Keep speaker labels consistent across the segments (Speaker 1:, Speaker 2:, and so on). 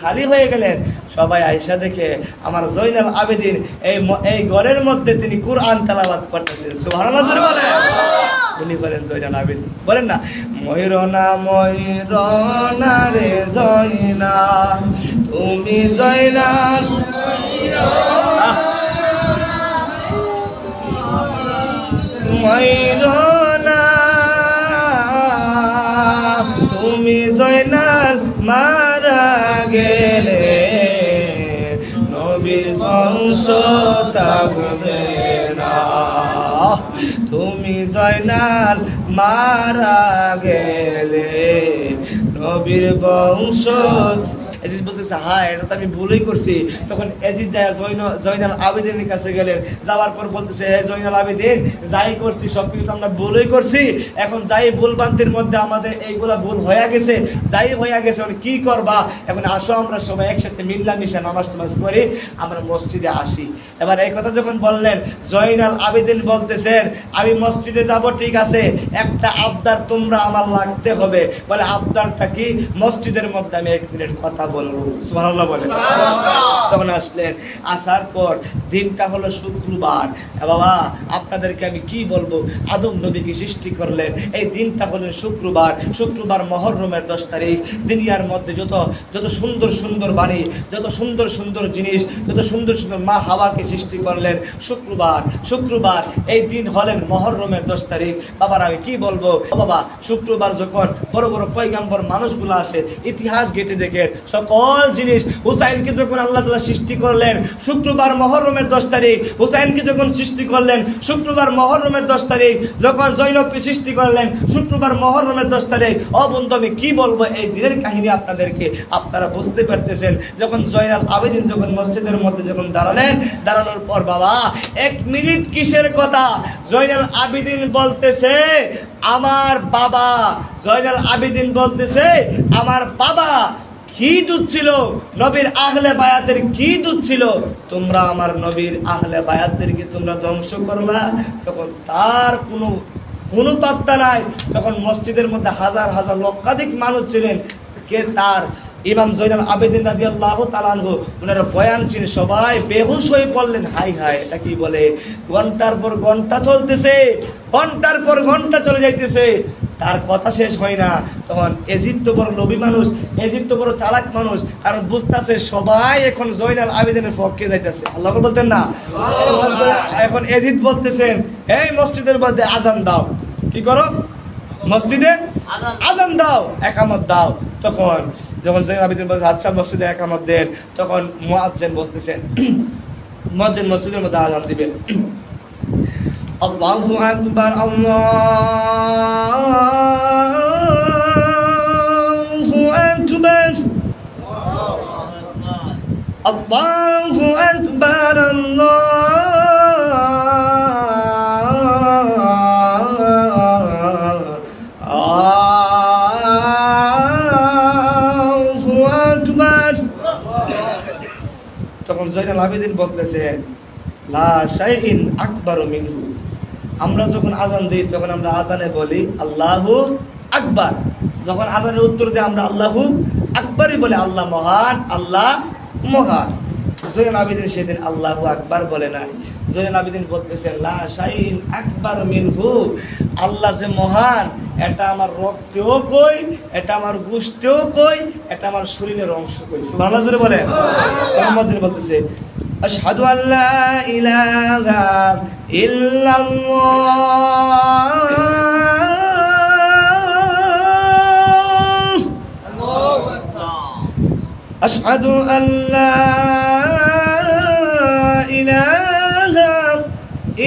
Speaker 1: খালি হয়ে গেলেন। সবাই আয়সা দেখে আমার জৈনাল আবেদিন এই ম- এই ঘরের মধ্যে তিনি কুরআন তালাবাত করতেছেন। সুবহানাল্লাহ জোরে বলেন। উনি বলেন জৈনাল আবেদিন। বলেন না রে তুমি জয়নাল তুমি জয়নাল মারা গেলে নবীর বংশ থাকবে না। তুমি জয়নাল মারা গেলে নবীর বংশ বলতেছে হ্যাঁ এটা তো আমি ভুলই করছি। তখন এজিদ যায় জৈন জয়নাল আবেদিনের কাছে গেলেন। যাওয়ার পর বলতেছে, হে জয়নাল আবেদিন, যাই করছি, সব কিছু তো আমরা ভুলই করছি। এখন যাই ভুল বান্তির মধ্যে আমাদের এইগুলা ভুল হয়ে গেছে, যাই হয়ে গেছে, এখন কি করবা? এখন আসো আমরা সবাই একসাথে মিল্লামিশা নামাজ টামাজ করি আমরা মসজিদে আসি। এবার এই কথা যখন বললেন, জয়নাল আবেদিন বলতেছেন আমি মসজিদে যাব, ঠিক আছে, একটা আবদার তোমরা আমার লাগতে হবে। বলে, আবদারটা কি? মসজিদের মধ্যে আমি এক মিনিট কথা বলব। সুবহানাল্লাহ বলে। তখন আসলেন, আসার পর দিনটা হলো শুক্রবার। বাবা, আপনাদেরকে আমি কি বলব? আদম নবীকে সৃষ্টি করলেন। এই দিনটা হলো শুক্রবার। শুক্রবার মহরমের দশ তারিখ। দুনিয়ার মধ্যে যত যত সুন্দর সুন্দর বাণী, যত সুন্দর সুন্দর জিনিস, যত সুন্দর সুন্দর মা হাওয়াকে সৃষ্টি করলেন শুক্রবার। শুক্রবার এই দিন হলেন মহরমের দশ তারিখ। বাবার, আমি কি বলব? বাবা, শুক্রবার যখন বড় বড় পৈগাম্বর মানুষগুলো আসে, ইতিহাস ঘেটে দেখে সকল জিনিস হুসাইনকে যখন আল্লাহ সৃষ্টি করলেন। শুক্রবার মহরমের দশ তারিখ। হুসাইনকে যখন সৃষ্টি করলেন, শুক্রবার মহরমের দশ তারিখ। যখন জৈনবকে সৃষ্টি করলেন, শুক্রবার মহরমের দশ তারিখ। ও বন্ধু, আমি কি বলব? এই দিনের কাহিনী আপনাদেরকে আপনারা বুঝতে পারতেছেন। যখন জয়নাল আবেদিন যখন মসজিদের মধ্যে যখন দাঁড়ালেন, দাঁড়ানোর পর, বাবা, এক মিনিট কিসের কথা? জয়নাল আবেদিন বলতেছে, আমার বাবা। জয়নাল আবেদিন বলতেছে, আমার বাবা কি দুধ ছিল? নবীর আহলে বায়াতের কি দুধ ছিল? তোমরা আমার নবীর আহলে বায়াতদেরকে তোমরা ধ্বংস করলা তখন তার কোনো কোনো পাত্তা নাই। তখন মসজিদের মধ্যে হাজার হাজার লক্ষাধিক মানুষ ছিলেন। কে তার? ইমাম জৈনাল আবেদিন রাজি আল্লাহ ওনারা বয়ান ছিল সবাই বেহুশ হয়ে পড়লেন হাই হাই এটা কি বলে? ঘণ্টার পর ঘণ্টা চলতেছে, ঘণ্টার পর ঘণ্টা চলে যাইতেছে। তার কথা শেষ হয় না। তখন এজিদ তো বড় নবী মানুষ এজিদ তো বড় চালাক মানুষ কারণ বুঝতেছে সবাই এখন জয়নাল আবেদিনের পক্ষে যাইতেছে। আল্লাহ বলতেন না? এখন এজিদ বলতেছেন এই মসজিদের মধ্যে আজান দাও। কি করো? মসজিদে
Speaker 2: আজান।
Speaker 1: দাও একামত দাও। তখন যখন জৈন আবেদিন বলছে আচ্ছা মসজিদে একামত দেন। তখন মুয়াজ্জিন বলতেছেন মুয়াজ্জিন মসজিদের মধ্যে আজান দিবেন। আল্লাহু আকবার আল্লাহু আল্লাহু আকবার আল্লাহু আকবার। তখন জয়নাল আবেদিন বলতেছেন লা শাইইন আকবারু মিনহু। আমরা যখন আজান দিই, তখন আমরা আজানে বলি, আল্লাহু আকবার। যখন আজানের উত্তর দিই, আমরা আল্লাহু আকবারই বলে, আল্লাহ মহান, আল্লাহ মহান। জৈন আবিদিন সেদিন আল্লাহ আকবার বলে নাই। জৈন আবিদিন বলতেছে, লা শাইইন আকবার মিনহু। আল্লাহ যে মহান, এটা আমার রক্তেও কই, এটা আমার গোষ্ঠেও কই, এটা আমার শরীরের অংশ কই। সুবহানাল্লাহ, জোরে বলেন মোহাম্মদ বলতেছে, আশহাদু আল্লা ইলাহা ইল্লাল্লাহ। আশহাদু إله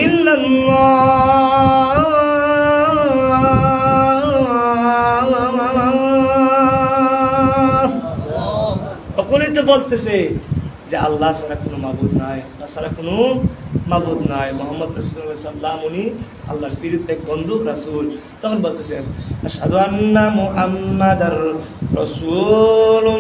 Speaker 1: إلا الله. তখনই তো বলতেছে যে আল্লাহ ছাড়া কোনো মাবুদ নাই, আল্লাহ ছাড়া কোনো মাবুদ নাই। মোহাম্মদ রসুল্লাহ সাল্লাম উনি আল্লাহর এক বন্ধু রাসূল তখন বলতেছেন আশহাদু আন্না মুহাম্মাদার রাসূলুল্লাহ।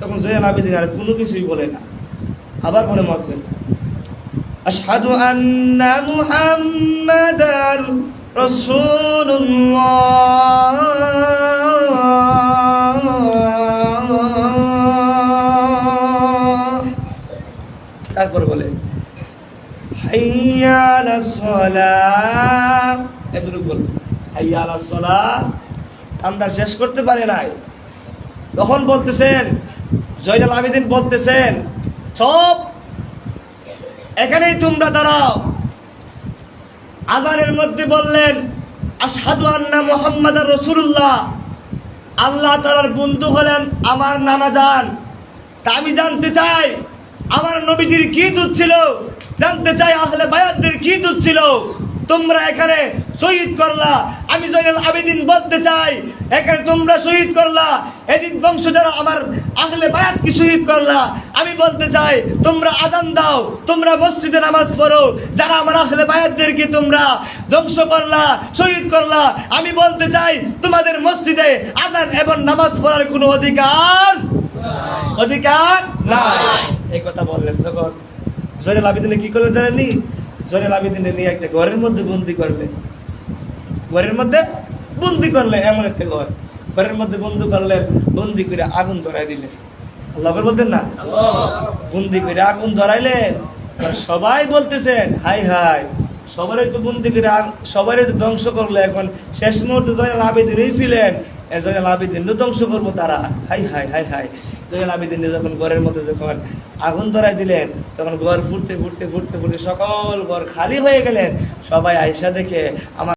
Speaker 1: তখন জয়াল আবেদিন আর কোনো কিছুই বলে না। আবার মনে মত আশহাদু আন্না মুহাম্মাদার রাসূলুল্লাহ। তারপর বলে? হাইয়া আলাস সালাহ এতটুকু বলবে হাইয়া আমরা শেষ করতে পারে নাই। তখন বলতেছেন, জয়নাল আবেদিন বলতেছেন, সব, এখানেই তোমরা দাঁড়াও। আজানের মধ্যে বললেন আসাদু আন্না মোহাম্মদ রসুল্লাহ আল্লাহ তালার বন্ধু হলেন আমার নানা যান তা আমি জানতে চাই, আমার নবীজির কি দুধ ছিল? জানতে চাই আহলে বায়াতদের কি দুধ ছিল? তোমরা এখানে শহীদ করলা। আমি জয়নাল আবেদিন বলতে চাই এখানে তোমরা শহীদ করলা। এজিদ বংশ যারা আমার আহলে বায়াত কি শহীদ করলা আমি বলতে চাই তোমরা আজান দাও তোমরা মসজিদে নামাজ পড়ো। যারা আমার আহলে বায়াতদেরকে তোমরা ধ্বংস করলা শহীদ করলা আমি বলতে চাই তোমাদের মসজিদে আজান এবং নামাজ পড়ার কোনো অধিকার? অধিকার? নাই। এই কথা বললেন তখন জয়নাল আবেদিনে কি করলেন জানেননি? জয়নাল আবেদিনে নিয়ে একটা ঘরের মধ্যে বন্দি করলে। ঘরের মধ্যে বন্দি করলে এমন একটা ঘর। ঘরের মধ্যে বন্দি করলে বন্দি করে আগুন ধরাই দিলে। আল্লাহ বলতেন না? বন্দি করে আগুন ধরাইলেন। সবাই বলতেছেন হাই হাই। সবারই তো বন্দি করে সবারই তো ধ্বংস করল এখন। শেষ মুহূর্তে জয়নাল আবেদিন হয়েছিলেন জয়নাল আবেদিন ধ্বংস করব তারা। হাই হাই হাই হাই। জয়নাল আবেদিন যখন ঘরের মধ্যে যখন আগুন ধরাই দিলেন, তখন ঘর ফুটতে ফুটতে ফুটতে ফুটতে সকল ঘর খালি হয়ে গেলেন। সবাই আইসা দেখে আমার